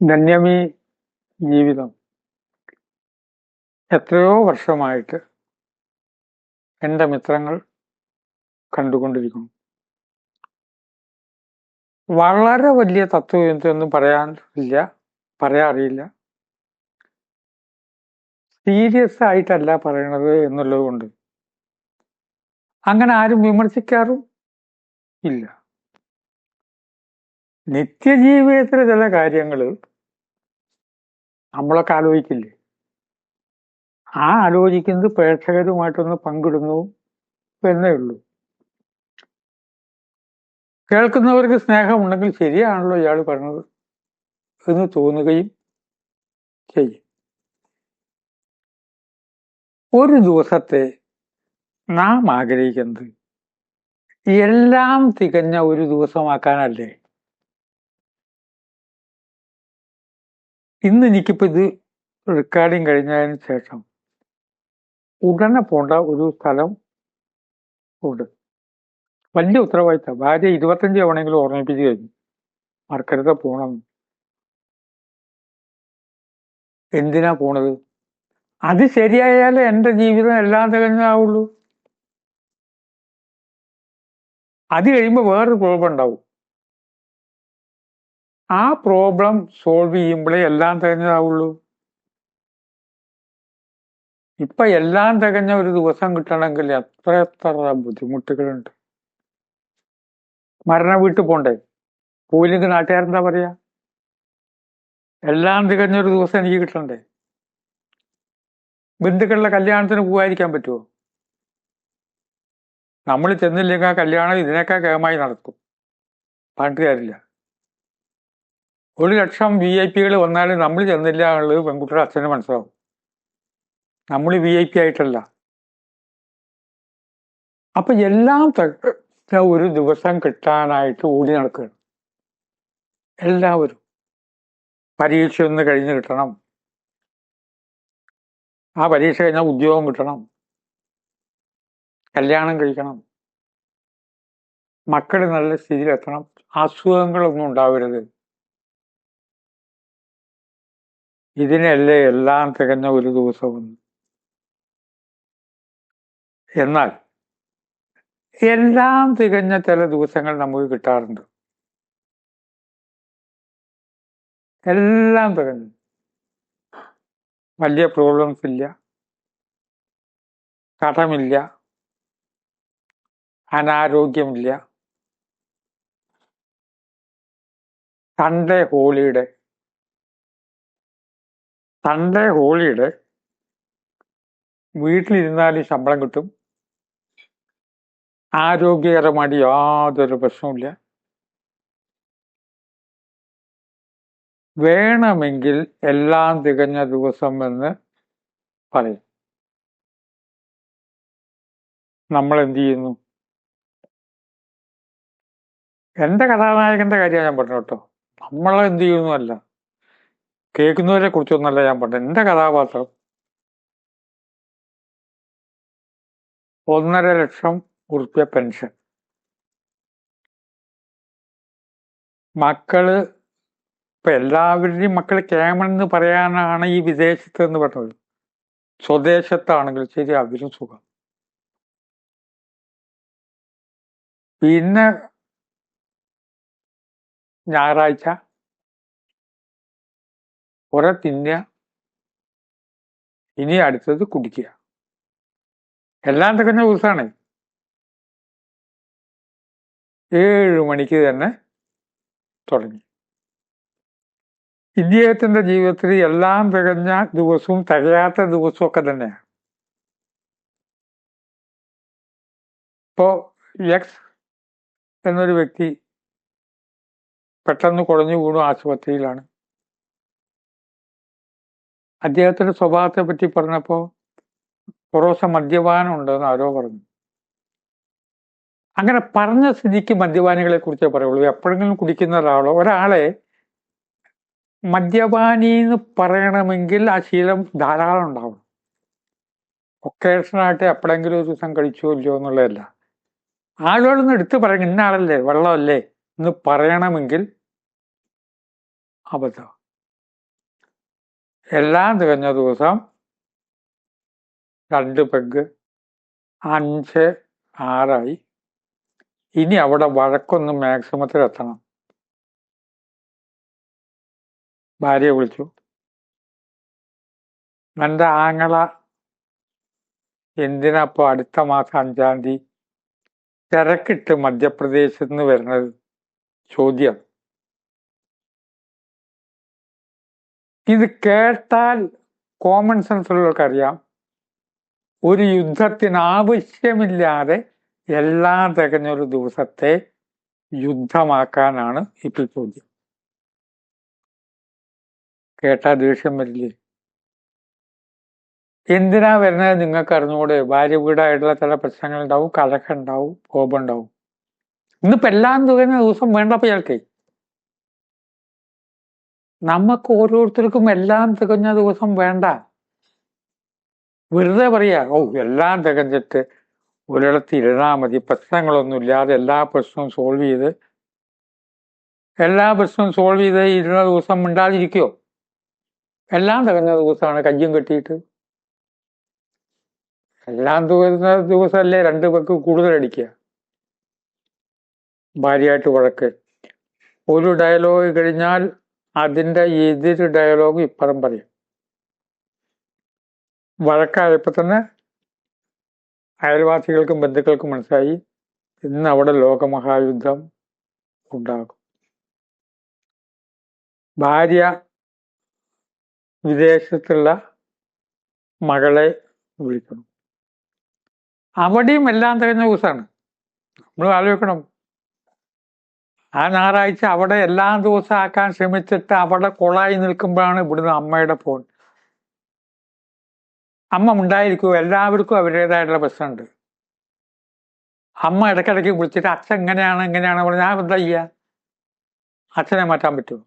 ധന്യമീ ജീവിതം എത്രയോ വർഷമായിട്ട് എന്റെ മിത്രങ്ങൾ കണ്ടുകൊണ്ടിരിക്കുന്നു. വളരെ വലിയ തത്വചിന്തയൊന്നും പറയാൻ ഇല്ല പറയാറിയില്ല സീരിയസ് ആയിട്ടല്ല പറയണത് എന്നുള്ളത് കൊണ്ട്. അങ്ങനെ ആരും വിമർശിക്കാറും ഇല്ല. നിത്യജീവിതത്തിലെ ചില കാര്യങ്ങൾ നമ്മളൊക്കെ ആലോചിക്കില്ലേ? ആ ആലോചിക്കുന്നത് പ്രേക്ഷകരുമായിട്ടൊന്ന് പങ്കിടുന്നു എന്നേ ഉള്ളൂ. കേൾക്കുന്നവർക്ക് സ്നേഹമുണ്ടെങ്കിൽ ശരിയാണല്ലോ ഇയാൾ പറഞ്ഞത് എന്ന് തോന്നുകയും ചെയ്യും. ഒരു ദിവസത്തെ നാം ആഗ്രഹിക്കുന്നത് എല്ലാം തികഞ്ഞ ഒരു ദിവസമാക്കാനല്ലേ? ഇന്ന് എനിക്കിപ്പോ ഇത് റെക്കോർഡിങ് കഴിഞ്ഞതിന് ശേഷം ഉടനെ പോണ്ട ഒരു സ്ഥലം ഉണ്ട്. വലിയ ഉത്തരവാദിത്തം. ഭാര്യ ഇരുപത്തഞ്ച് തവണയെങ്കിലും ഓർമ്മിപ്പിച്ച് കഴിഞ്ഞു. മറക്കരുത് പോണം. എന്തിനാ പോണത്? അത് ശരിയായാലേ എന്റെ ജീവിതം എല്ലാം തികഞ്ഞാവുള്ളൂ. അത് കഴിയുമ്പോൾ വേറൊരു ഉണ്ടാവും. ആ പ്രോബ്ലം സോൾവ് ചെയ്യുമ്പോഴേ എല്ലാം തികഞ്ഞതാവുള്ളൂ. ഇപ്പൊ എല്ലാം തികഞ്ഞ ഒരു ദിവസം കിട്ടണമെങ്കിൽ എത്ര എത്ര ബുദ്ധിമുട്ടുകളുണ്ട്. മരണ വീട്ടിൽ പോണ്ടേ? പോയില്ലെങ്കിൽ നാട്ടുകാരെന്താ പറയാ? എല്ലാം തികഞ്ഞ ഒരു ദിവസം എനിക്ക് കിട്ടണ്ടേ? ബന്ധുക്കളുടെ കല്യാണത്തിന് പോകാതിരിക്കാൻ പറ്റുമോ നമ്മൾ ചെന്നില്ലെങ്കിൽ ആ കല്യാണം ഇതിനേക്കാൾ കേമായി നടക്കും. പണ്ട് ഒരു ലക്ഷം വി ഐ പികൾ വന്നാലും നമ്മൾ ചെന്നില്ല എന്നുള്ളത് പെൺകുട്ടിയുടെ അച്ഛന് മനസ്സിലാവും. നമ്മൾ വി ഐ പി ആയിട്ടല്ല. അപ്പൊ എല്ലാം ഒരു ദിവസം കിട്ടാനായിട്ട് ഓടി നടക്കുകയാണ്. എല്ലാവരും പരീക്ഷ ഒന്ന് കഴിഞ്ഞ് കിട്ടണം. ആ പരീക്ഷ കഴിഞ്ഞാൽ ഉദ്യോഗം കിട്ടണം. കല്യാണം കഴിക്കണം. മക്കൾ നല്ല സ്ഥിതിയിലെത്തണം. അസുഖങ്ങളൊന്നും ഉണ്ടാവരുത്. ഇതിനല്ലേ എല്ലാം തികഞ്ഞ ഒരു ദിവസവും. എന്നാൽ എല്ലാം തികഞ്ഞ ചില ദിവസങ്ങൾ നമുക്ക് കിട്ടാറുണ്ട്. എല്ലാം തികഞ്ഞു. വലിയ പ്രോബ്ലംസ് ഇല്ല. കടമില്ല. അനാരോഗ്യമില്ല. സൺഡേ ഹോളിഡേ സൺഡേ ഹോളിഡേ വീട്ടിലിരുന്നാലും ശമ്പളം കിട്ടും. ആരോഗ്യകരമായിട്ട് യാതൊരു പ്രശ്നവുമില്ല. വേണമെങ്കിൽ എല്ലാം തികഞ്ഞ ദിവസം എന്ന് പറയും. നമ്മൾ എന്ത് ചെയ്യുന്നു? എന്റെ കഥാനായകന്റെ കാര്യമാണ് ഞാൻ പറഞ്ഞു കേട്ടോ. നമ്മൾ എന്ത് ചെയ്യുന്നു അല്ല കേൾക്കുന്നവരെ കുറിച്ചൊന്നല്ല ഞാൻ പറഞ്ഞത്. എന്റെ കഥാപാത്രം ഒന്നര ലക്ഷം ഉറുപ്പ്യ പെൻഷൻ. മക്കൾ ഇപ്പൊ എല്ലാവരുടെയും മക്കൾ കേമണെന്ന് പറയാനാണ് ഈ വിദേശത്ത് എന്ന് പറഞ്ഞത്. സ്വദേശത്താണെങ്കിൽ ശരി അവരും സുഖം. പിന്നെ ഞായറാഴ്ച കുറെ തിന്നുക. ഇനി അടുത്തത് കുടിക്കുക. എല്ലാം തികഞ്ഞ ദിവസമാണ് ഏഴ് മണിക്ക് തന്നെ തുടങ്ങി. ഇദ്ദേഹത്തിന്റെ ജീവിതത്തിൽ എല്ലാം തികഞ്ഞ ദിവസവും തികയാത്ത ദിവസവും ഒക്കെ തന്നെയാണ്. ഇപ്പോ എക്സ് എന്നൊരു വ്യക്തി പെട്ടെന്ന് കുഴഞ്ഞു വീണു ആശുപത്രിയിലാണ്. അദ്ദേഹത്തിന്റെ സ്വഭാവത്തെ പറ്റി പറഞ്ഞപ്പോ കുറോസ മദ്യപാനം ആരോ പറഞ്ഞു. അങ്ങനെ പറഞ്ഞ സ്ഥിതിക്ക് മദ്യപാനികളെ കുറിച്ചേ പറയുള്ളൂ. എപ്പോഴെങ്കിലും കുടിക്കുന്ന ഒരാളോ ഒരാളെ മദ്യപാനി എന്ന് പറയണമെങ്കിൽ ആ ശീലം ധാരാളം ഉണ്ടാവണം. ഒക്കേഷനായിട്ട് എപ്പോഴെങ്കിലും ഒരു ദിവസം കഴിച്ചോ ഇല്ലയോ എന്നുള്ളതല്ല. ആളുകളൊന്നും എടുത്ത് പറയണം ഇന്ന ആളല്ലേ? വെള്ളമല്ലേ? എന്ന് പറയണമെങ്കിൽ അബദ്ധം. എല്ലാം തികഞ്ഞ ദിവസം രണ്ട് പെഗ് അഞ്ച് ആറായി. ഇനി അവിടെ വഴക്കൊന്ന് മാക്സിമത്തിൽ എത്തണം. ഭാര്യയെ വിളിച്ചു. എന്റെ ആങ്ങള എന്തിനാ ഇപ്പൊ അടുത്ത മാസം അഞ്ചാം തീയതി തിരക്കിട്ട് മധ്യപ്രദേശിൽ നിന്ന് വരുന്നത്? ചോദ്യം. ഇത് കേട്ടാൽ കോമൺ സെൻസ് ഉള്ളവർക്കറിയാം. ഒരു യുദ്ധത്തിന് ആവശ്യമില്ലാതെ എല്ലാം തികഞ്ഞൊരു ദിവസത്തെ യുദ്ധമാക്കാനാണ് ഇപ്പോൾ ചോദ്യം. കേട്ടാ ദേഷ്യം വരില്ലേ? എന്തിനാ വരുന്നത്? നിങ്ങൾക്ക് അറിഞ്ഞുകൂടെ ഭാര്യ വീടായിട്ടുള്ള ചില പ്രശ്നങ്ങൾ ഉണ്ടാവും കലക്കുണ്ടാവും കോപുണ്ടാവും ഇന്നിപ്പോ എല്ലാം തികഞ്ഞ ദിവസം വേണ്ടപ്പോ ഇയാൾക്ക് നമുക്ക് ഓരോരുത്തർക്കും എല്ലാം തികഞ്ഞ ദിവസം വേണ്ട. വെറുതെ പറയാ ഓ എല്ലാം തികഞ്ഞിട്ട് ഒരിടത്ത് ഇരുന്നാൽ മതി പ്രശ്നങ്ങളൊന്നും ഇല്ലാതെ എല്ലാ പ്രശ്നവും സോൾവ് ചെയ്ത് എല്ലാ പ്രശ്നവും സോൾവ് ചെയ്ത് ഇരുന്ന ദിവസം മിണ്ടാതിരിക്കോ? എല്ലാം തികഞ്ഞ ദിവസമാണ് കയ്യും കെട്ടിയിട്ട്. എല്ലാം തികഞ്ഞ ദിവസമല്ലേ രണ്ട് പേർക്ക് കൂടുതൽ അടിക്കുക. ഭാര്യയായിട്ട് വഴക്ക്. ഒരു ഡയലോഗ് കഴിഞ്ഞാൽ അതിന്റെ എതിര് ഡയലോഗ് ഇപ്പുറം പറയും. വഴക്കായപ്പോൾ തന്നെ അയൽവാസികൾക്കും ബന്ധുക്കൾക്കും മനസ്സിലായി ഇന്ന് അവിടെ ലോകമഹായുദ്ധം ഉണ്ടാകും. ഭാര്യ വിദേശത്തുള്ള മകളെ വിളിക്കണം അവിടെയും എല്ലാം തികഞ്ഞ ദിവസമാണ് നമ്മൾ ആലോചിക്കണം. ആ ഞായറാഴ്ച അവിടെ എല്ലാ ദിവസം ആക്കാൻ ശ്രമിച്ചിട്ട് അവിടെ കൊളായി നിൽക്കുമ്പോഴാണ് ഇവിടുന്ന് അമ്മയുടെ ഫോൺ അമ്മ ഉണ്ടായിരിക്കും എല്ലാവർക്കും അവരുടേതായിട്ടുള്ള പ്രശ്നമുണ്ട്. അമ്മ ഇടയ്ക്കിടയ്ക്ക് വിളിച്ചിട്ട് അച്ഛൻ എങ്ങനെയാണ്? എങ്ങനെയാണ്? പറഞ്ഞാൽ ഞാൻ എന്താ ചെയ്യുക അച്ഛനെ മാറ്റാൻ പറ്റുമോ?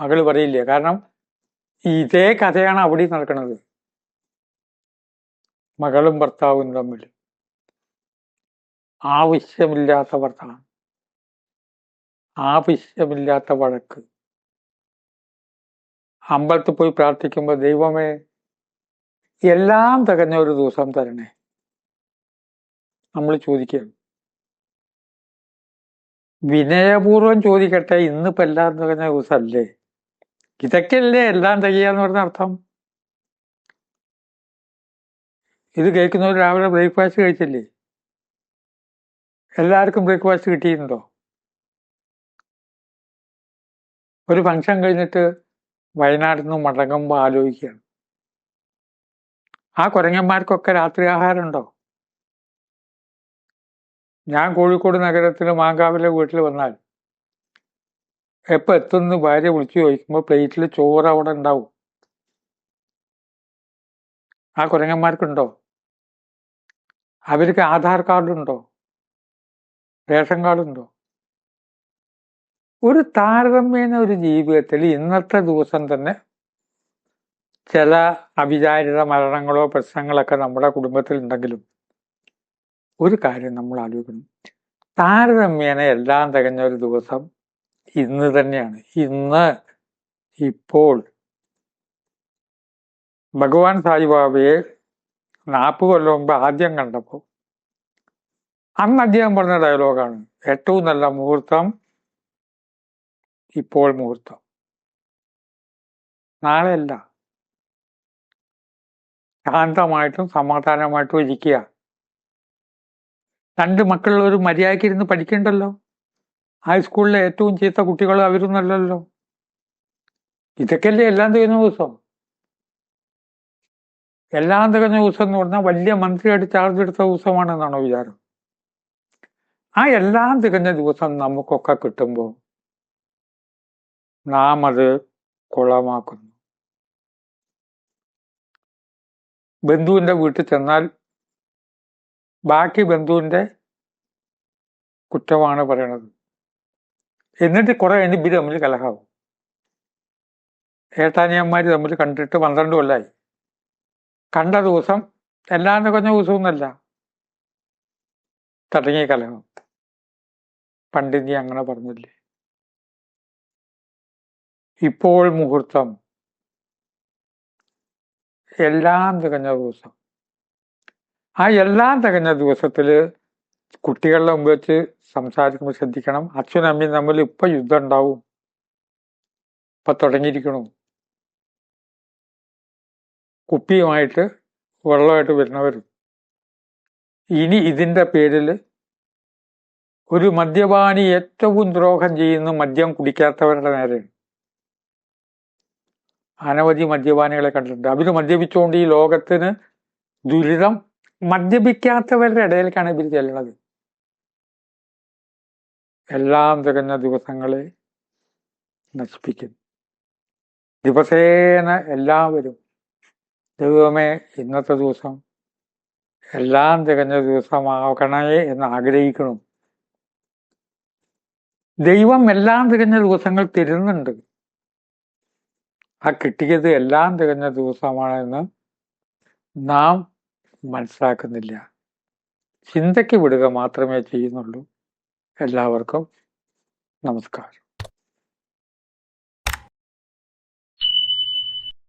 മകൾ പറയില്ല? കാരണം ഇതേ കഥയാണ് അവിടെ നടക്കുന്നത്. മകളും ഭർത്താവും തമ്മിൽ ആവശ്യമില്ലാത്ത വർത്തമാനം ആവശ്യമില്ലാത്ത വഴക്ക്. അമ്പലത്തിൽ പോയി പ്രാർത്ഥിക്കുമ്പോൾ ദൈവമേ എല്ലാം തികഞ്ഞ ഒരു ദിവസം തരണേ. നമ്മൾ ചോദിക്കുകയാണ്. വിനയപൂർവം ചോദിക്കട്ടെ ഇന്നിപ്പോൾ എല്ലാം തികഞ്ഞ ദിവസമല്ലേ? ഇതൊക്കെയല്ലേ എല്ലാം തികയുക എന്ന് പറഞ്ഞ അർത്ഥം? ഇത് കേൾക്കുന്നവർ രാവിലെ ബ്രേക്ക്ഫാസ്റ്റ് കഴിച്ചില്ലേ? എല്ലാവർക്കും ബ്രേക്ക്ഫാസ്റ്റ് കിട്ടിയിട്ടുണ്ടോ? ഒരു ഫംഗ്ഷൻ കഴിഞ്ഞിട്ട് വയനാട്ടിൽ നിന്ന് മടങ്ങുമ്പോൾ ആലോചിക്കുകയാണ്. ആ കുരങ്ങന്മാർക്കൊക്കെ രാത്രി ആഹാരമുണ്ടോ? ഞാൻ കോഴിക്കോട് നഗരത്തിൽ മാങ്കാവിലെ വീട്ടിൽ വന്നാൽ എപ്പോൾ എത്തുന്നു ഭാര്യ വിളിച്ചു ചോദിക്കുമ്പോൾ പ്ലേറ്റിൽ ചോറ് അവിടെ ഉണ്ടാവും. ആ കുരങ്ങന്മാർക്കുണ്ടോ? അവർക്ക് ആധാർ കാർഡുണ്ടോ? റേഷൻ കാർഡ് ഉണ്ടോ ഒരു താരതമ്യേന ഒരു ജീവിതത്തിൽ ഇന്നത്തെ ദിവസം തന്നെ ചില അവിചാരിത മരണങ്ങളോ പ്രശ്നങ്ങളൊക്കെ നമ്മുടെ കുടുംബത്തിൽ ഉണ്ടെങ്കിലും ഒരു കാര്യം നമ്മൾ ആലോചിക്കണം. താരതമ്യേന എല്ലാം തികഞ്ഞ ഒരു ദിവസം ഇന്ന് തന്നെയാണ്. ഇന്ന് ഇപ്പോൾ ഭഗവാൻ സായിബാബയെ നാൽപ്പത് കൊല്ലം മുമ്പ് ആദ്യം കണ്ടപ്പോൾ അന്ന് അദ്ദേഹം പറഞ്ഞ ഡയലോഗാണ് ഏറ്റവും നല്ല മുഹൂർത്തം ഇപ്പോൾ മുഹൂർത്തം. നാളെയല്ല. ശാന്തമായിട്ടും സമാധാനമായിട്ടും ഇരിക്കുക. രണ്ട് ഒരു മര്യാദയ്ക്ക് ഇരുന്ന് പഠിക്കണ്ടല്ലോ? ഹൈസ്കൂളിലെ ഏറ്റവും ചീത്ത കുട്ടികൾ അവരൊന്നല്ലല്ലോ ഇതൊക്കെയല്ലേ എല്ലാം തികഞ്ഞ ദിവസം? എല്ലാം തികഞ്ഞ ദിവസം എന്ന് പറഞ്ഞാൽ വലിയ മന്ത്രിയായിട്ട് ചാർജ് എടുത്ത ദിവസമാണെന്നാണോ വിചാരം? ആ എല്ലാം തികഞ്ഞ ദിവസം നമുക്കൊക്കെ കിട്ടുമ്പോൾ നാം അത് കുളമാക്കുന്നു. ബന്ധുവിന്റെ വീട്ടിൽ ചെന്നാൽ ബാക്കി ബന്ധുവിന്റെ കുറ്റമാണ് പറയണത്. എന്നിട്ട് കുറെ കഴിഞ്ഞ് ഇവർ തമ്മിൽ കലഹാവും. ഏട്ടാനിയന്മാർ തമ്മിൽ കണ്ടിട്ട് പന്ത്രണ്ട് കൊല്ലായി. കണ്ട ദിവസം എല്ലാന്ന് കുറഞ്ഞ ദിവസമൊന്നുമല്ല. തടങ്ങിയ കലഹം. പണ്ടിനി അങ്ങനെ പറഞ്ഞില്ലേ? ഇപ്പോൾ മുഹൂർത്തം. എല്ലാം തികഞ്ഞ ദിവസം. ആ എല്ലാം തികഞ്ഞ ദിവസത്തിൽ കുട്ടികളുടെ മുമ്പ് വെച്ച് സംസാരിക്കുമ്പോൾ ശ്രദ്ധിക്കണം. അച്ഛനും അമ്മയും തമ്മിൽ ഇപ്പൊ യുദ്ധം ഉണ്ടാവും. ഇപ്പൊ തുടങ്ങിയിരിക്കണു. കുപ്പിയുമായിട്ട് വെള്ളമായിട്ട് വരുന്നവർ ഇനി ഇതിന്റെ പേരിൽ ഒരു മദ്യപാനി ഏറ്റവും ദ്രോഹം ചെയ്യുന്ന മദ്യം കുടിക്കാത്തവരുടെ നേരെ അനവധി മദ്യപാനികളെ കണ്ടിട്ടുണ്ട്. അവർ മദ്യപിച്ചുകൊണ്ട് ഈ ലോകത്തിന് ദുരിതം മദ്യപിക്കാത്തവരുടെ ഇടയിലേക്കാണ് ഇവർ ചെല്ലുന്നത് എല്ലാം തികഞ്ഞ ദിവസങ്ങളെ നശിപ്പിക്കുന്നു. ദിവസേന എല്ലാവരും ദൈവമേ ഇന്നത്തെ ദിവസം എല്ലാം തികഞ്ഞ ദിവസമാകണേ എന്ന് ആഗ്രഹിക്കണം ദൈവം എല്ലാം തികഞ്ഞ ദിവസങ്ങൾ തരുന്നുണ്ട്. ആ കിട്ടിയത് എല്ലാം തികഞ്ഞ ദിവസമാണെന്ന് നാം മനസ്സിലാക്കുന്നില്ല. ചിന്തയ്ക്ക് വിടുക മാത്രമേ ചെയ്യുന്നുള്ളൂ. എല്ലാവർക്കും നമസ്കാരം.